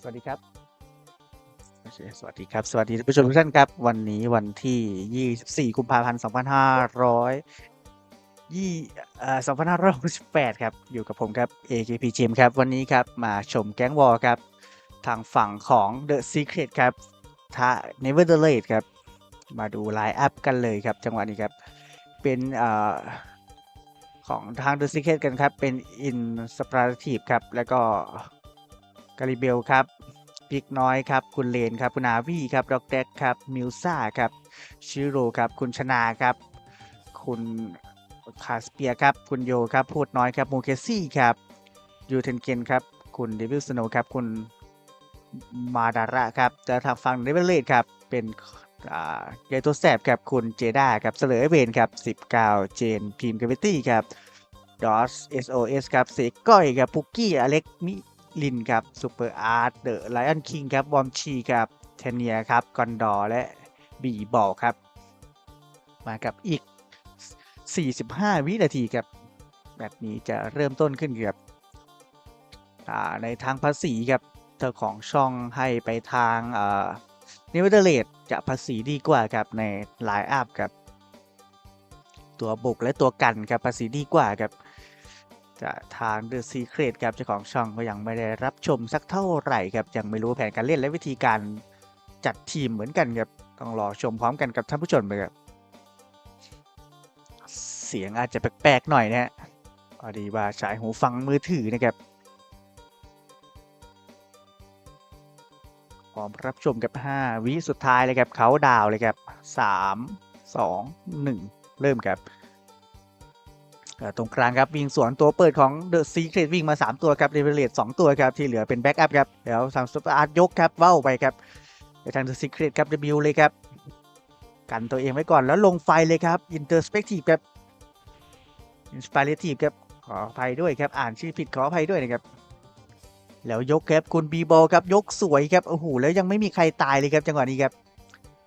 สวัสดีครับโอเคสวัสดีครับ สวัสดีท่านผู้ชมทุกท่านครับ วันนี้วันที่ 24 กุมภาพันธ์ 2500ยี่เอ่อ2568ครับ อยู่กับผมครับ AKP Gym ครับ วันนี้ครับ มาชมแก๊งวอลครับ ทางฝั่งของ The Secret ครับท้า Never the Late ครับ มาดูไลน์อัพกันเลยครับ จังหวะนี้ครับ เป็นอของทาง The Secret กันครับ เป็น In s p a r a t i v e ครับ แล้วก็ กาลิเบลครับพิกน้อยครับคุณเลนครับคุณอาวีครับด็อกแดกครับมิลซ่าครับชิโร่ครับคุณชนาครับ คุณคาสเปียครับคุณโยครับพูดน้อยครับโมเคซี่ครับยูเทนเกนครับคุณเดวิลสโนครับคุณมาดาระครับจะทางฝั่งเดวิลเลดครับเป็นอ่าเกตัวแสบครับคุณเจด้าครับเสลอเวนครับ19เจนพิมกาเวตี้ครับดอส SOS ครับเสกก้อยครับปุกกี้อเล็กมิ ลินครับซูเปอร์อาร์ตเดอะไลออนคิงครับวอมชีครับเทเนียครับกอนดอร์และบีบอลครับ มากับอีก 45 วินาทีครับ แบบนี้จะเริ่มต้นขึ้นครับในทางภาษีครับเจ้าของช่องให้ไปทางเนเวอร์เลดจะภาษีดีกว่าครับในไลน์อัพครับ ตัวบุกและตัวกันครับภาษีดีกว่าครับ จะทาง The Secret ครับเจ้าของช่องก็ยังไม่ได้รับชมสักเท่าไหร่ครับยังไม่รู้แผนการเล่นและวิธีการจัดทีมเหมือนกันครับต้องรอชมพร้อมกันกับท่านผู้ชมไปครับเสียงอาจจะแปลกๆหน่อยนะฮะพอดีว่าใช้หูฟังมือถือนะครับพร้อมรับชมกับ 5 วิสุดท้ายเลยครับเขาดาวเลยครับ 3 2 1 เริ่มครับ ตรงกลางครับวิ่งสวนตัวเปิดของ The Secret วิ่งมา 3 ตัวครับเรเวเลต2ตัวครับที่เหลือเป็นแบ็กอัพครับแล้วทางซุปเปอร์อาร์ตยกครับเว้าไปครับทาง The Secret ครับ W เลยครับกันตัวเองไว้ก่อนแล้วลงไฟเลยครับ Introspective ครับ Inspirative ครับขออภัยด้วยครับอ่านชื่อผิดขออภัยด้วยนะครับแล้วยกครับคุณบีบอลครับยกสวยครับโอ้โหแล้วยังไม่มีใครตายเลยครับจังหวะนี้ครับ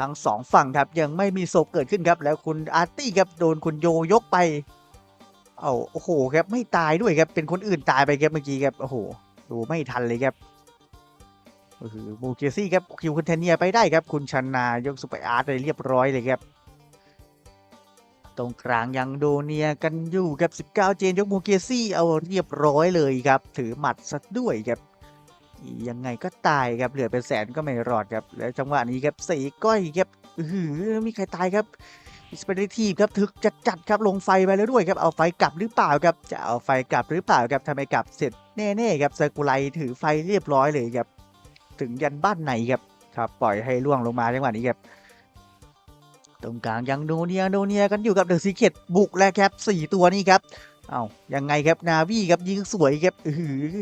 ทั้งสองฝั่งครับยังไม่มีศพเกิดขึ้นครับแล้วคุณอาร์ตี้ครับโดนคุณโยยกไป เอาโอ้โหครับไม่ตายด้วยครับเป็นคนอื่นตายไปครับเมื่อกี้ครับโอ้โหดูไม่ทันเลยครับก็คือบูเกซี่ครับคิวคุณเทเนียไปได้ครับ คุณชนายกสุปอร์อาร์ตเลยเรียบร้อยเลยครับตรงกลางยังโดเนียกันอยู่กับ 19 เจนยกมูเกซี่เอาเรียบร้อยเลยครับ ถือหมัดซะด้วยครับยังไงก็ตายครับเหลือเป็นแสนก็ไม่รอดครับแล้วจังหวะนี้ครับสีก้อยครับอื้อหือมีใครตายครับ สเปรทีฟครับถึกจัดจัดครับลงไฟไปแล้วด้วยครับเอาไฟกลับหรือเปล่าครับจะเอาไฟกลับหรือเปล่าครับทำไมกลับเสร็จแน่ๆครับซากุไรถือไฟเรียบร้อยเลยครับถึงยันบ้านไหนครับครับปล่อยให้ล่วงลงมาจังหวะนี้ครับตรงกลางยังโดเนียโดเนียกันอยู่กับเดอะซีเคตบุกแล้วครับสี่ตัวนี้ครับเอายังไงครับนาวีครับยิงสวยครับอือ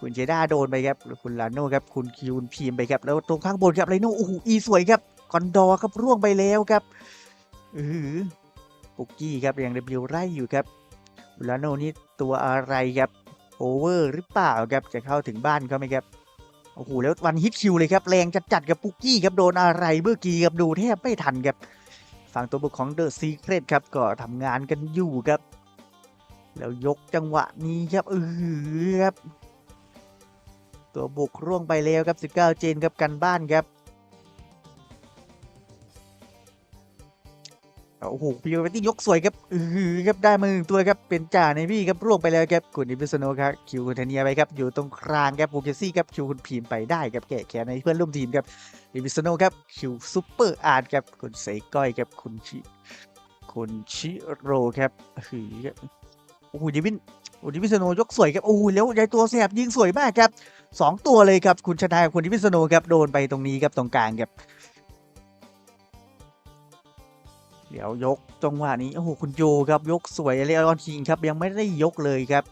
คุณเจด้าโดนไปครับคุณลาโน่ครับคุณคิวพีมไปครับแล้วตรงข้างบนครับไรโน่โอ้โหอีสวยครับคอนดอร์ครับร่วงไปแล้วครับ อือปุกกี้ครับยังเดบิวไล่อยู่ครับคุลาโนนี่ตัวอะไรครับโอเวอร์หรือเปล่าครับจะเข้าถึงบ้านเขาไหมครับโอ้โหแล้ววันฮิตคิวเลยครับแรงจัดๆกับปุกกี้ครับโดนอะไรเมื่อกี้ครับดูแทบไม่ทันครับฝั่งตัวบุกของเดอะซีเครตครับก็ทำงานกันอยู่ครับ แล้วยกจังหวะนี้ครับเออครับตัวบุกร่วงไปแล้วครับ 19 เจนครับกันบ้านครับ โอ้โหพีโอเวตี้ยกสวยครับเออครับได้มาหนึ่งตัวครับเป็นจ่าในพี่ครับร่วงไปแล้วครับคุณอิพิสโนครับคิวคุณเทเนียไปครับอยู่ตรงกลางครับบูเกซี่ครับคิวคุณพีมไปได้ครับแกะแขนในเพื่อนร่วมทีมครับดิวิสโนครับคิวซูเปอร์อาร์ตครับคุณเซก้อยครับคุณชิคุณชิโร่ครับหือครับโอ้โหดิวินโอ้ดิวิสโนยกสวยครับโอ้โหแล้วยายตัวแสบยิงสวยมากครับสองตัวเลยครับคุณชนายกับคุณดิวิสโนครับโดนไปตรงนี้ครับตรงกลางครับ ดี๋ยวยกจังหวะนี้โอ้โหคุณโยครับยกสวยเลออนคิงครับยังไม่ได้ยกเลยครับ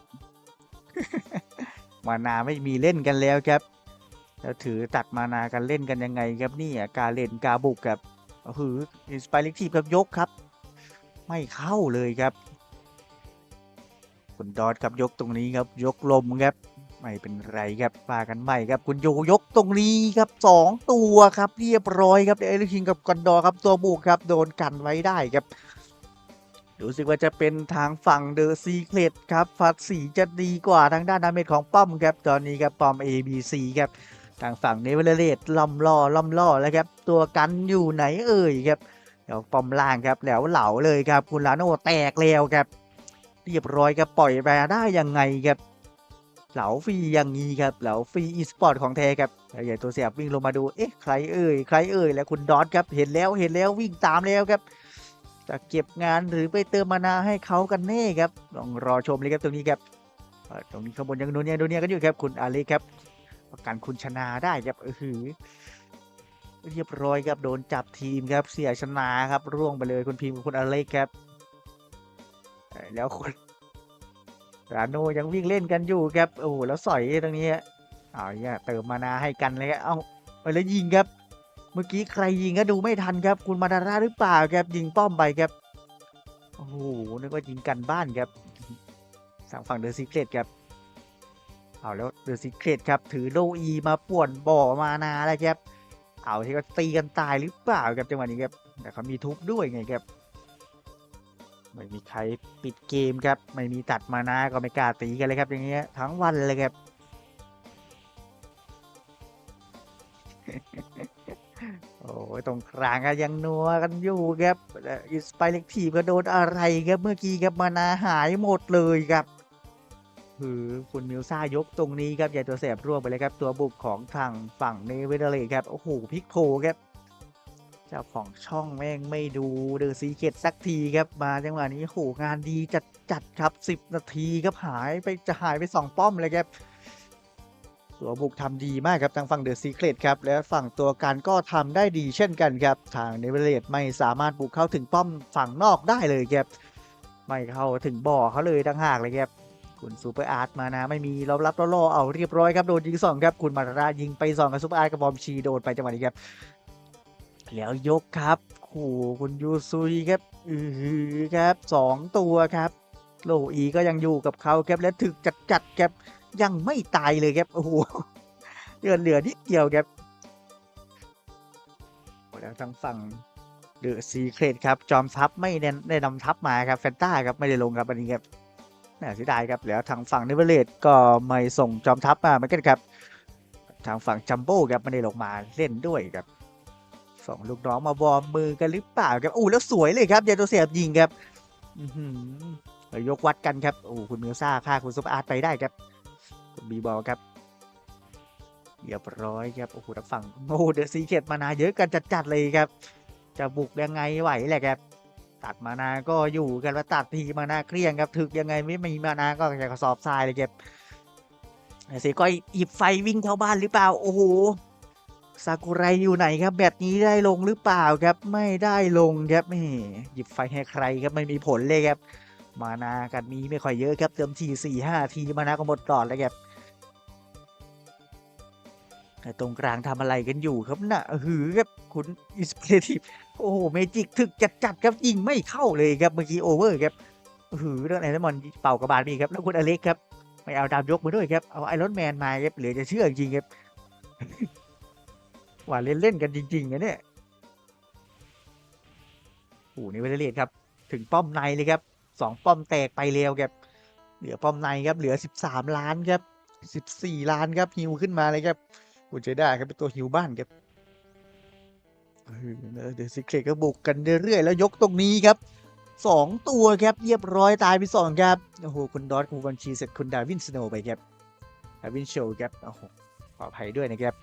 มานาไม่มีเล่นกันแล้วครับ แล้วถือตัดมานากันเล่นกันยังไงครับนี่อะการเล่นกาบุกกับก็คืออินสปายเล็กทีฟครับยกครับ ไม่เข้าเลยครับ คุณดอทครับยกตรงนี้ครับยกลมครับ ไม่เป็นไรครับมากันใหม่ครับคุณโยยกตรงนี้ครับสองตัวครับเรียบร้อยครับเอลิคิงกับกอนดอครับตัวบุกครับโดนกันไว้ได้ครับรู้สึกว่าจะเป็นทางฝั่งเดอะซีเครตครับฟัดสีจะดีกว่าทางด้านดาเมจของป้อมครับตอนนี้ครับป้อม ABC ครับทางฝั่งเนเวอร์เลดล่ำล่อล่ำล่อแล้วครับตัวกันอยู่ไหนเอ่ยครับเดี๋ยวป้อมล่างครับแล้วเหลาเลยครับคุณลาโนแตกแล้วครับ เรียบร้อยครับปล่อยมาได้ยังไงครับ เหลาฟรีอย่างนี้ครับเหลาฟรีอีสปอร์ตของแท้ครับแล้วใหญ่ตัวเสียบวิ่งลงมาดูเอ๊ะใครเอ่ยใครเอ่ยแล้วคุณดอทครับเห็นแล้วเห็นแล้ววิ่งตามแล้วครับจะเก็บงานหรือไปเติมมานาให้เขากันแน่ครับลองรอชมเลยครับตรงนี้ครับตรงนี้ข้างบนยังโดนเนี่ยโดนเนี่ยกันอยู่ครับคุณอาลีครับ ประกันคุณชนะได้ครับเออหือเรียบร้อยครับโดนจับทีมครับเสียชนะครับร่วงไปเลยคุณพิมพ์คุณอาลีครับแล้วคุณ ราโนยังวิ่งเล่นกันอยู่ครับโอ้โหแล้วสอยตรงนี้เอาเนี่ยเติมมานาให้กันเลยครับเอาไปแล้วยิงครับ เมื่อกี้ใครยิงก็ดูไม่ทันครับ คุณมาดาร่าหรือเปล่าครับยิงป้อมไปครับโอ้โหนึกว่ายิงกันบ้านครับสั่งฝั่งเดอะซีเครตครับเอาแล้วเดอะซีเครตครับถือโลอีมาป่วนบ่อมานาแล้วครับเอาที่ก็ตีกันตายหรือเปล่าครับจังหวะนี้ครับแต่เขามีทุบด้วยไงครับ ไม่มีใครปิดเกมครับ ไม่มีตัดมานาก็ไม่กล้าตีกันเลยครับ อย่างเงี้ยทั้งวันเลยครับ โอ้ยตรงกลางก็ยังนัวกันอยู่ครับอิสไปเล็กทีก็โดนอะไรครับเมื่อกี้ครับมานาหายหมดเลยครับคือคุณมิวซ่ายกตรงนี้ครับใหญ่ตัวแสบร่วงไปเลยครับ ตัวบุกของทางฝั่งเนเวเดเลครับ โอ้โหพลิกโผครับ เจ้าของช่องแม่งไม่ดูเดอะซีเกตสักทีครับมาจังหวะนี้โหงานดีจัดจัดครับ 10 นาทีครับหายไปจะหายไป 2 ป้อมเลยครับตัวบุกทำดีมากครับทางฝั่งเดอะซีเครตครับและฝั่งตัวการก็ทำได้ดีเช่นกันครับทางเนเวเลตไม่สามารถบุกเข้าถึงป้อมฝั่งนอกได้เลยครับไม่เข้าถึงบ่อเขาเลยทั้งหากเลยครับคุณซูเปอร์อาร์ตมานะ ไม่มีรับรับล่อเอาเรียบร้อยครับ โดนยิงสองครับ คุณมารายิงไปสองกับซูเปอร์อาร์ตกับบอมชีโดนไปจังหวะนี้ครับ แล้วยกครับโอ้โหคุณยูซุยครับ อือครับสองตัวครับ โลอีก็ยังอยู่กับเขาครับและถึกจัดจัดครับยังไม่ตายเลยครับโอ้โหเหลือเหลือนิดเดียวครับแล้วทางฝั่งเดอะซีเครตครับ จอมทัพไม่ได้ได้นำทัพมาครับแฟนต้าครับไม่ได้ลงครับอันนี้ครับน่าเสียดายครับแล้วทางฝั่งเนเวอร์เลดก็ไม่ส่งจอมทัพมาเหมือนกันครับ ทางฝั่งจัมโบ้ครับไม่ได้ลงมาเล่นด้วยครับ สองลูกน้องมาวอร์มมือกันหรือเปล่าครับอู้แล้วสวยเลยครับยาตัวเสียบยิงครับอือยกวัดกันครับโอ้คุณมิวซ่าฆ่าคุณซุปอาร์ตไปได้ครับคุณบีบอลครับเรียบร้อยครับโอ้โหทางฝั่งโอ้เดอะซีเกตมานาเยอะกันจัดๆเลยครับ จะบุกยังไงไหวแหละครับตัดมานาก็อยู่กันว่าตัดทีมานาเครียงครับถึกยังไงไม่มีมานาก็จะกระสอบทรายเลยครับไอเซก็หยิบไฟวิ่งเข้าบ้านหรือเปล่าโอ้โห ซากุไรอยู่ไหนครับแบบนี้ได้ลงหรือเปล่าครับ ไม่ได้ลงครับนี่หยิบไฟให้ใครครับไม่มีผลเลยครับ มานากันมีไม่ค่อยเยอะครับเติมทีสี่ห้าทีมานาก็หมดก่อนแล้วครับตรงกลางทำอะไรกันอยู่ครับน่ะหือครับคุณอิสเปรทีฟโอ้โหเมจิกถึกจัดจัดครับยิงไม่เข้าเลยครับเมื่อกี้โอเวอร์ครับหือเรื่องไอรอนแมนเป่ากระบาลมีครับแล้วคุณอเล็กครับไม่เอาดาบยกมาด้วยครับเอาไอรอนแมนมาครับเหลือจะเชื่อจริงครับ ว่าเล่นเล่นๆกันจริงๆนะเนี่ยโอ้โหนี่เวลเลดครับ ถึงป้อมในเลยครับสองป้อมแตกไปแล้วครับ เหลือป้อมในครับ เหลือสิบสามล้านครับสิบสี่ล้านครับฮิวขึ้นมาเลยครับคุณเจได้ครับเป็นตัวฮิวบ้านครับเดี๋ยวซิเครตก็บุกกันเรื่อยๆแล้วยกตรงนี้ครับสองตัวครับเรียบร้อยตายไปสองครับโอ้โหคุณดอทคุณบัญชีเสร็จคุณดาวินสโนไปครับดาวินโชว์ครับโอ้โหขออภัยด้วยนะครับ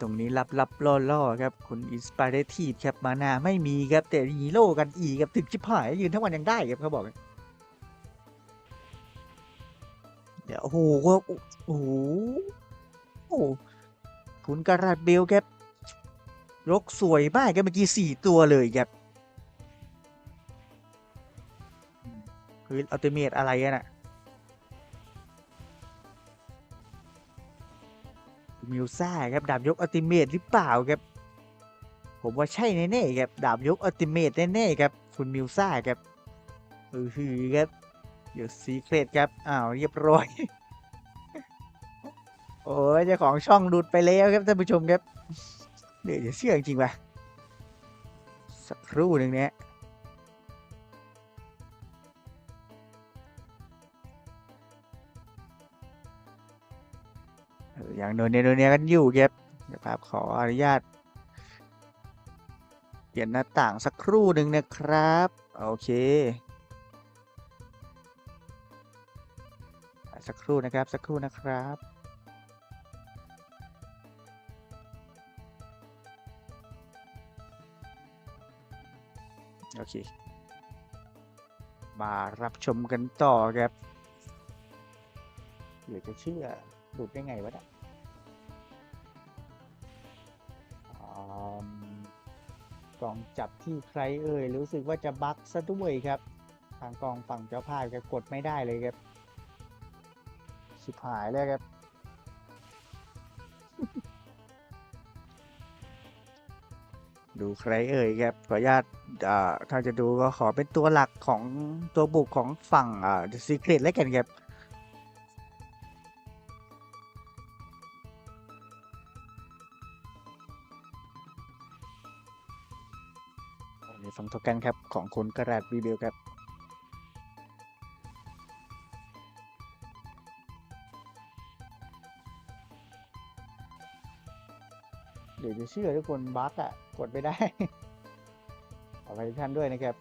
ตรงนี้รับรับล่อล่อครับ คุณอินสป r เ t ทีฟครับ มานาไม่มีครับ แต่ฮีโร่กันอีกครับ ถึงชิบหาย ยืนทั้งวันยังได้ครับเขาบอก เดี๋ยว โอ้โหโอ้โหโอ้คุณกระดาเบลครับยกสวยมากครับเมื่อกี้สี่ตัวเลยครับคืออัลติเมทอะไรอะน่ะ มิวซ่าครับดาบยกอัลติเมทหรือเปล่าครับ ผมว่าใช่แน่ๆครับดาบยกอัลติเมทแน่ๆครับคุณมิวซ่าครับเออหือครับเดี๋ยวซีเครตครับอ้าวเรียบร้อยโอ้ยเจ้าของช่องหลุดไปแล้วครับท่านผู้ชมครับเดี๋ยวจะเชื่อจริงป่ะสักครู่หนึ่งเนี้ย ย่างโนเนียโนเนียกันอยู่ครับเดี๋ยวครับขออนุญาต เปลี่ยนหน้าต่างสักครู่หนึ่งนะครับ โอเค สักครู่นะครับสักครู่นะครับโอเค มารับชมกันต่อครับเดี๋ยวจะเชื่อหลุดได้ไงวะเนี่ย กล่องจับที่ใครเอ่ยรู้สึกว่าจะบั๊กซะด้วยครับ ทางกองฝั่งเจ้าภาพจะกดไม่ได้เลยครับชิบหายเลยครับ ดูใครเอ่ยครับขออนุญาตถ้าจะดูก็ขอเป็นตัวหลักของตัวบุกของฝั่งอ่า The Secret แล้วกันครับ โทกันครับของคุณกระดาษรีวิวครับเดี๋ยวจะเชื่อทุกคนบั๊กอะ กดไม่ได้ขอไปทุกท่านด้วยนะครับ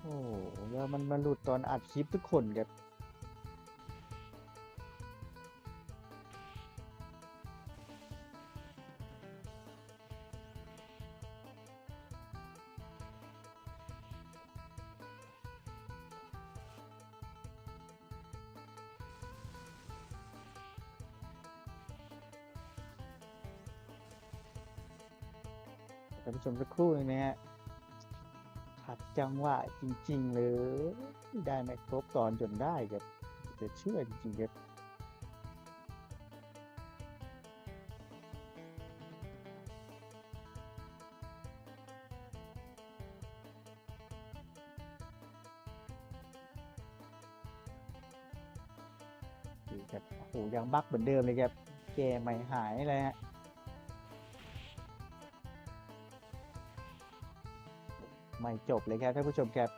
โอ้แล้วมันมาหลุดตอนอัดคลิปทุกคนครับ ท่านผู้ชมสักครู่นึงนะฮะขัดจังหวะจริง ๆ เลยได้ไม่ครบตอนจนได้ครับจะเชื่อจริงๆครับครับโอ้ยังบั๊กเหมือนเดิมเลยครับ แกไม่หายเลยฮะ ไม่จบเลยครับท่านผู้ชมครับ